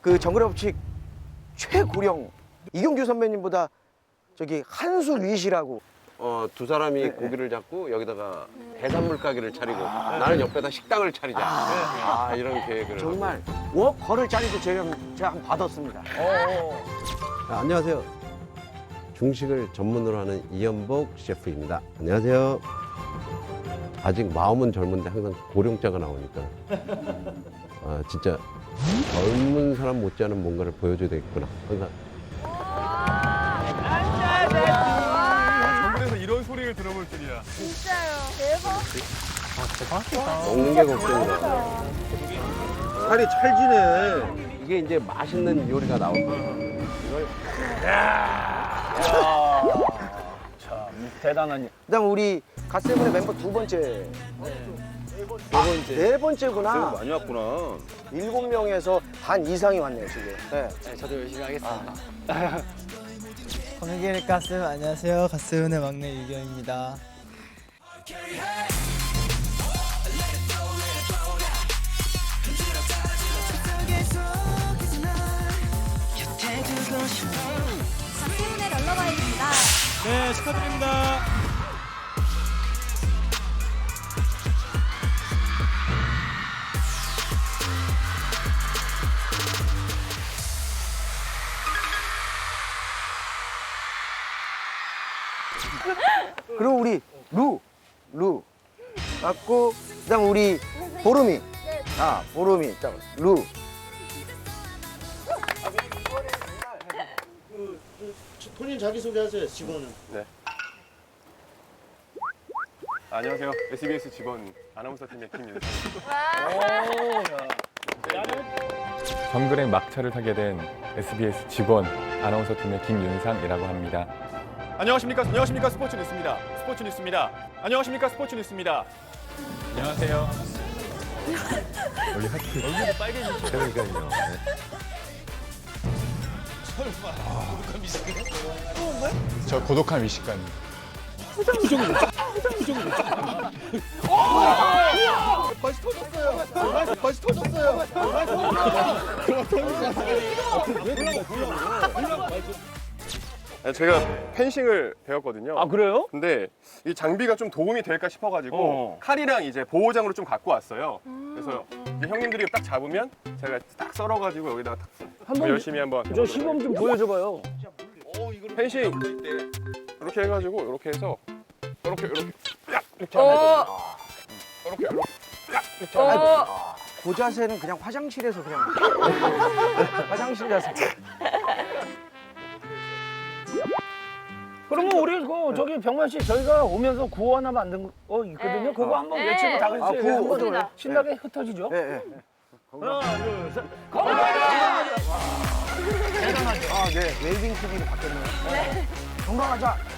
그 정글의 법칙 최고령 이경규 선배님보다 저기 한수 위시라고 어, 두 사람이 네, 고기를 잡고 여기다가 해산물 가게를 차리고 나는 옆에다 식당을 차리자. 아, 이런 계획을. 정말 워커를 짜리도 제가, 제가 한번 받았습니다. 아, 안녕하세요. 중식을 전문으로 하는 이연복 셰프입니다. 안녕하세요. 아직 마음은 젊은데 항상 고령자가 나오니까 아, 진짜 젊은 사람 못지않은 뭔가를 보여줘야 되겠구나. 항상 정글에서 이런 소리를 들어볼 줄이야. 진짜요. 대박. 먹는 게 걱정이다. 살이 찰지네. 이게 이제 맛있는 요리가 나오고 대단한 그다음 우리 갓세븐의 멤버 두 번째. 네 번째. 네 번째구나. 많이 왔구나. 일곱 명에서 반 이상이 왔네요 지금. 네. 저도 열심히 하겠습니다. 광역의 가슴 안녕하세요 가슴의 막내 유경입니다. 네, 축하드립니다. 그리고 우리 루, 루 맞고 그다음 우리 보름이. 아 보름이 딱 루. 본인 자기소개하세요, 직원은. 안녕하세요. SBS 직원 아나운서 팀의 김윤수. 정글의 막차를 타게 된 SBS 직원 아나운서 팀의 김윤상이라고 합니다. 안녕하십니까? 안녕하십니까? 스포츠 뉴스입니다. 스포츠 뉴스입니다. 안녕하십니까? 스포츠 뉴스입니다. 안녕하세요. 원래 하트 얼굴이 빨개지죠. 그러니까요. 저 고독한 미식가님. 벌써 터졌어요. 네, 제가 펜싱을 배웠거든요. 아 그래요? 근데 이 장비가 좀 도움이 될까 싶어가지고 어. 칼이랑 이제 보호장으로 좀 갖고 왔어요. 그래서 이제 형님들이 딱 잡으면 제가 딱 썰어가지고 여기다가 딱 한번 열심히 한번 저 시범 좀 보여줘봐요. 펜싱 이렇게 해가지고 이렇게 해서 이렇게 이렇게 야 이렇게 하면 되거든요. 이렇게 이렇게 야 이렇게 하면 되거든요. 그 자세는 그냥 화장실에서 그냥 화장실 자세. 그러면 우리 그 저기 병만 씨 저희가 오면서 구호 하나 만든 거 있거든요. 그거 한번 외치고 다 같이 아, 구호 한번? 신나게 흩어지죠. 네, 네. 하나, 둘, 셋. 건강하자! 아, 네. 웨이빙 TV로 바뀌었네요. 건강하자.